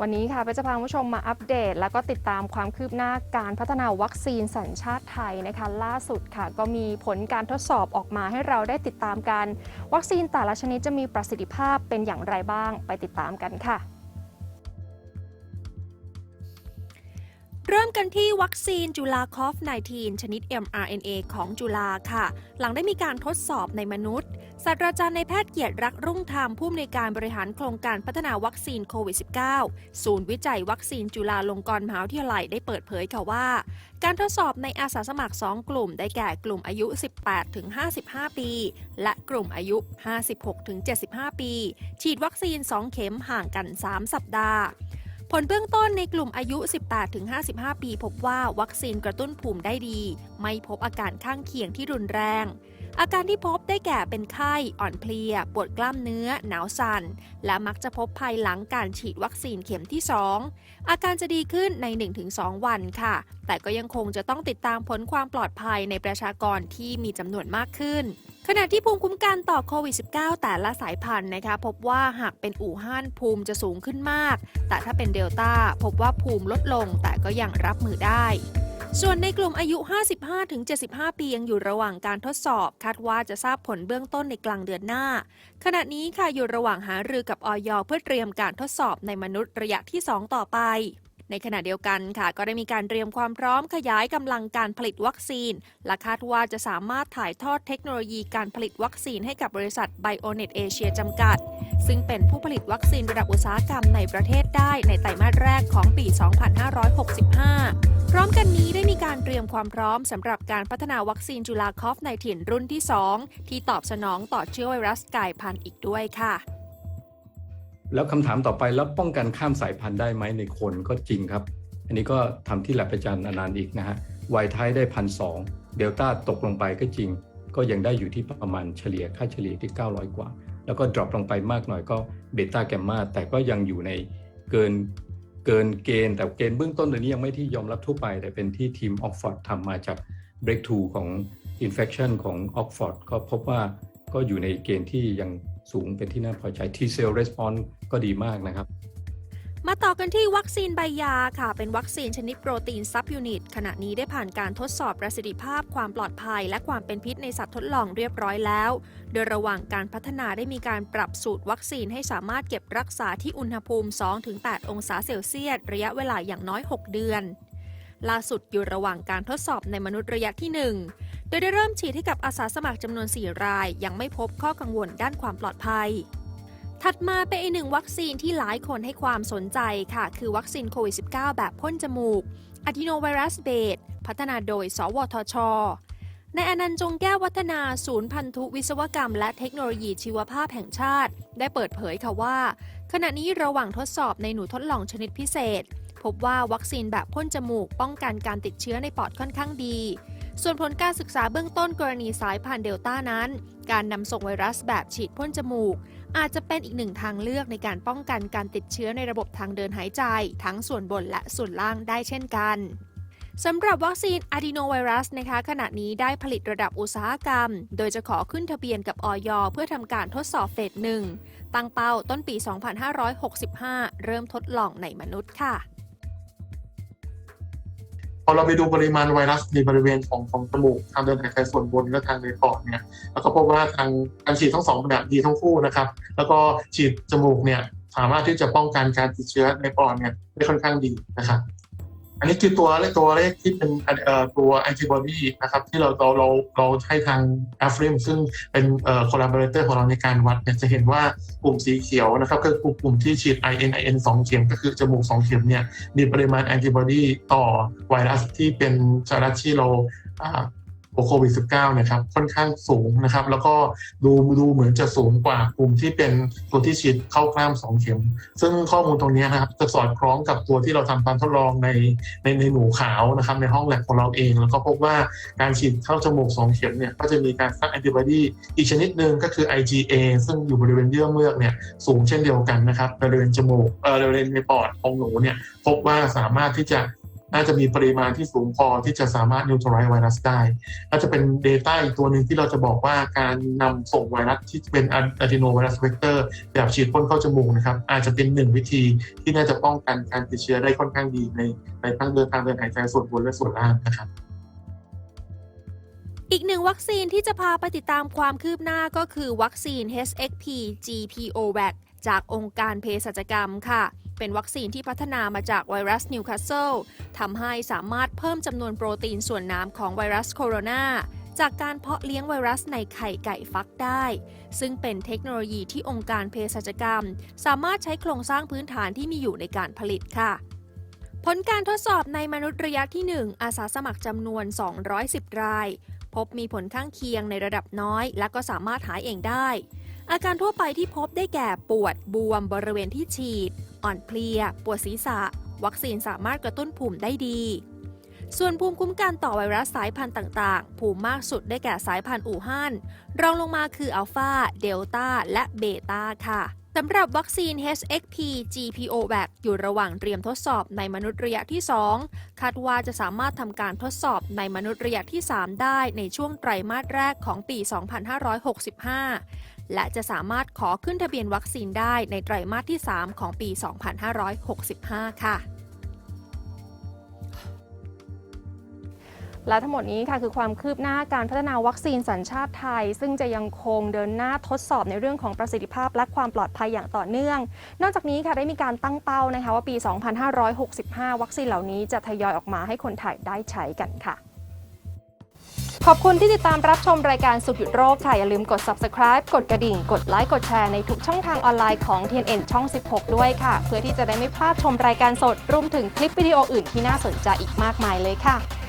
วันนี้ค่ะเปนจะพาผู้ชมมาอัปเดต แล้วก็ติดตามความคืบหน้าการพัฒนาวัคซีนสัญชาติไทยนะคะล่าสุดค่ะ ก็มีผลการทดสอบออกมาให้เราได้ติดตามกัน วัคซีนแต่ละชนิดจะมีประสิทธิภาพเป็นอย่างไรบ้าง ไปติดตามกันค่ะ เริ่มกันที่วัคซีนจุลาคอฟ 19 ชนิด mRNA ของจุลาค่ะ หลังได้มีการทดสอบในมนุษย์ ศาสตราจารย์ในแพทย์เกียรติรักรุ่งธรรมผู้อำนวยการบริหารโครงการพัฒนาวัคซีนโควิด -19 ศูนย์วิจัยวัคซีนจุฬาลงกรณ์มหาวิทยาลัยได้เปิดเผยค่ะว่า การทดสอบในอาสาสมัคร 2 กลุ่ม ได้แก่กลุ่มอายุ 18-55 ปี และกลุ่มอายุ 56-75 ปี ฉีดวัคซีน 2 เข็มห่างกัน 3 สัปดาห์ ผลเบื้องต้นในกลุ่มอายุ 18-55 ปี พบว่าวัคซีนกระตุ้นภูมิได้ดี ไม่พบอาการข้างเคียงที่รุนแรง อาการที่พบได้แก่เป็นไข้ อ่อนเพลีย ปวดกล้ามเนื้อ หนาวสั่น และมักจะพบภายหลังการฉีดวัคซีนเข็มที่ 2 อาการจะดีขึ้นใน 1-2 วันค่ะ แต่ก็ยังคงจะต้องติดตามผลความปลอดภัยในประชากรที่มีจำนวนมากขึ้น ขณะที่ภูมิคุ้มกันต่อโควิด -19 แต่ละสายพันธุ์นะคะพบว่าหากเป็นอู่ฮั่นภูมิจะสูงขึ้นมาก แต่ถ้าเป็นเดลต้าพบว่าภูมิลดลงแต่ก็ยังรับมือได้ ส่วนในกลุ่มอายุ 55-75 ปียังอยู่ระหว่างการทดสอบ คาดว่าจะทราบผลเบื้องต้นในกลางเดือนหน้า ขณะนี้ค่ะอยู่ระหว่างหารือกับออยเพื่อเตรียมการทดสอบในมนุษย์ระยะที่ 2 ต่อไป ในขณะเดียวกันค่ะ ก็ได้มีการเตรียมความพร้อมขยายกำลังการผลิตวัคซีน และคาดว่าจะสามารถถ่ายทอดเทคโนโลยีการผลิตวัคซีนให้กับบริษัท BioNet Asia จำกัด ซึ่งเป็นผู้ผลิตวัคซีนระดับอุตสาหกรรมในประเทศได้ในไตรมาสแรกของปี 2565 พร้อมกันนี้ได้มีการเตรียมความพร้อมสำหรับการพัฒนาวัคซีนจุลาคอฟในถิ่นรุ่นที่ 2 ที่ตอบสนองต่อเชื้อไวรัสกายพันธุ์อีกด้วยค่ะ แล้วคำถามต่อไปแล้วป้องกันข้ามสายพันธุ์ได้ไหมในคนก็จริงครับ อันนี้ก็ทำที่แลบอาจารย์อนันต์อีกนะฮะไวท์ไทยได้พันสองเดลต้าตกลงไปก็จริง ก็ยังได้อยู่ที่ประมาณเฉลี่ยค่าเฉลี่ยที่ 900 กว่า แล้วก็ดรอปลงไปมากหน่อยก็เบต้าแกมมาแต่ก็ยังอยู่ในเกินเกินเกณฑ์แต่เกณฑ์เบื้องต้นตัวนี้ยังไม่ที่ยอมรับทั่วไป แต่เป็นที่ทีมออกฟอร์ดทำมาจาก breakthrough ของ infection ของออกฟอร์ดก็พบว่าก็อยู่ในเกณฑ์ที่ยัง สูงเป็นที่น่าพอใจ T cell response ก็ดีมากนะครับ มาต่อกันที่วัคซีนใบยาค่ะ เป็นวัคซีนชนิดโปรตีนซับยูนิต ขณะนี้ได้ผ่านการทดสอบประสิทธิภาพความปลอดภัย และความเป็นพิษในสัตว์ทดลองเรียบร้อยแล้ว โดยระหว่างการพัฒนาได้มีการปรับสูตรวัคซีนให้สามารถเก็บรักษาที่อุณหภูมิ 2-8 องศาเซลเซียส ระยะเวลาอย่างน้อย 6 เดือนล่าสุดอยู่ระหว่างการทดสอบในมนุษย์ระยะที่ 1 ดยได้เริ่มฉีดให้กับอาสาสมัครจำนวน 4 ราย ยังไม่พบข้อกังวลด้านความปลอดภัย ถัดมาเป็นอีกหนึ่งวัคซีนที่หลายคนให้ความสนใจค่ะ คือวัคซีนโควิด -19 แบบพ่นจมูกอะดิโนไวรัสเบสพัฒนาโดย สวทชในอนันต์จงแก้ววัฒนาศูนย์พันธุวิศวกรรม และเทคโนโลยีชีวภาพแห่งชาติ ได้เปิดเผยค่ะว่า ขณะนี้ระหว่างทดสอบในหนูทดลองชนิดพิเศษ พบว่าวัคซีนแบบพ่นจมูกป้องกันการติดเชื้อในปอดค่อนข้างดี ส่วนผลการศึกษาเบื้องต้นกรณีสายพันธุ์เดลต้านั้น การนำส่งไวรัสแบบฉีดพ่นจมูก อาจจะเป็นอีกหนึ่งทางเลือกในการป้องกันการติดเชื้อในระบบทางเดินหายใจ ทั้งส่วนบนและส่วนล่างได้เช่นกันสำหรับวัคซีนอะดีโนไวรัสนะคะขณะนี้ได้ผลิตระดับอุตสาหกรรม โดยจะขอขึ้นทะเบียนกับออยเพื่อทำการทดสอบเฟสหนึ่งตั้งเป้าต้นปี 2565 เริ่มทดลองในมนุษย์ค่ะ พอเราไปดูปริมาณไวรัสในบริเวณของของจมูกทางเดินหายใจส่วนบนและทางในปอดเนี่ยแล้วก็พบว่าทางการฉีดทั้งสองแบบดีทั้งคู่นะครับ แล้วก็ฉีดจมูกเนี่ยสามารถที่จะป้องกันการติดเชื้อในปอดเนี่ยได้ค่อนข้างดีนะครับ อันนี้คือตัวเลขตัวเลขที่เป็นเอ่อตัวแอนติบอดีนะครับที่เราเราเราเราให้ทางแอฟริมซึ่งเป็นเอ่อคอลลาเบเรเตอร์ของเราในการวัดเนี่ยจะเห็นว่ากลุ่มสีเขียวนะครับก็คือกลุ่มกลุ่มที่ฉีด IN IN 2เข็มก็คือจมูก2เข็มเนี่ยมีปริมาณแอนติบอดีต่อไวรัสที่เป็นไวรัสที่เรา โควิด -19 เนี่ยครับค่อนข้างสูงนะครับ แล้วก็ดูดูเหมือนจะสูงกว่ากลุ่มที่เป็นตัวที่ฉีดเข้ากล้าม 2 เข็ม ซึ่งข้อมูลตรงนี้นะครับจะสอดคล้องกับตัวที่เราทำการทดลองในในในหนูขาวนะครับในห้องแลบของเราเอง แล้วก็พบว่าการฉีดเข้าจมูก 2 เข็มเนี่ยก็จะมีการสร้างแอนติบอดีอีกชนิดหนึ่งก็คือ IgA ซึ่งอยู่บริเวณเยื่อเมือกเนี่ยสูงเช่นเดียวกันนะครับบริเวณจมูกเอ่อบริเวณในปอดของหนูเนี่ยพบว่าสามารถที่จะ น่าจะมีปริมาณที่สูงพอที่จะสามารถ neutralize ไวรัสได้ก็จะเป็น Data อีกตัวหนึ่งที่เราจะบอกว่าการนำส่งไวรัสที่เป็นอะดิโนไวรัสเวกเตอร์แบบฉีดพ่นเข้าจมูกนะครับ อาจจะเป็นหนึ่งวิธีที่น่าจะป้องกันการติดเชื้อได้ค่อนข้างดีในในทั้งเดินทางเดินหายใจส่วนบนและส่วนล่างนะครับอีกหนึ่งวัคซีนที่จะพาไปติดตามความคืบหน้าก็คือวัคซีน HXP GPOVAC จากองค์การเภสัชกรรมค่ะ เป็นวัคซีนที่พัฒนามาจากไวรัสนิวคาสเซิลทำให้สามารถเพิ่มจำนวนโปรตีนส่วนน้ำของไวรัสโคโรนาจากการเพาะเลี้ยงไวรัสในไข่ไก่ฟักได้ ซึ่งเป็นเทคโนโลยีที่องค์การเภสัชกรรม สามารถใช้โครงสร้างพื้นฐานที่มีอยู่ในการผลิตค่ะ ผลการทดสอบในมนุษย์ระยะที่ 1 อาสาสมัครจำนวน 210 ราย พบมีผลข้างเคียงในระดับน้อย และก็สามารถหายเองได้ อาการทั่วไปที่พบได้แก่ปวดบวมบริเวณที่ฉีด อ่อนเพลีย ปวดศีรษะ วัคซีนสามารถกระตุ้นภูมิได้ดี ส่วนภูมิคุ้มกันต่อไวรัสสายพันธุ์ต่างๆ ภูมิมากสุดได้แก่สายพันธุ์อู่ฮั่น รองลงมาคืออัลฟา เดลต้า และเบต้าค่ะสำหรับวัคซีน HXP GPOVAC อยู่ระหว่างเตรียมทดสอบในมนุษย์ระยะที่ 2 คาดว่าจะสามารถทำการทดสอบในมนุษย์ระยะที่ 3 ได้ในช่วงไตรมาสแรกของปี 2565 และจะสามารถขอขึ้นทะเบียนวัคซีนได้ในไตรมาสที่ 3 ของปี 2565 ค่ะ และทั้งหมดนี้ค่ะคือความคืบหน้าการพัฒนาวัคซีนสัญชาติไทย ซึ่งจะยังคงเดินหน้าทดสอบในเรื่องของประสิทธิภาพและความปลอดภัยอย่างต่อเนื่อง นอกจากนี้ค่ะได้มีการตั้งเป้านะคะว่าปี 2565 วัคซีนเหล่านี้จะทยอยออกมาให้คนไทยได้ใช้กันค่ะ ขอบคุณที่ติดตามรับชมรายการสุขหยุดโรคค่ะอย่าลืมกด subscribe กดกระดิ่ง กดไลค์กดแชร์ในทุกช่องทางออนไลน์ของ TNN ช่อง 16 ด้วยค่ะ เพื่อที่จะได้ไม่พลาดชมรายการสดรวมถึงคลิปวิดีโออื่นที่น่าสนใจอีกมากมายเลยค่ะ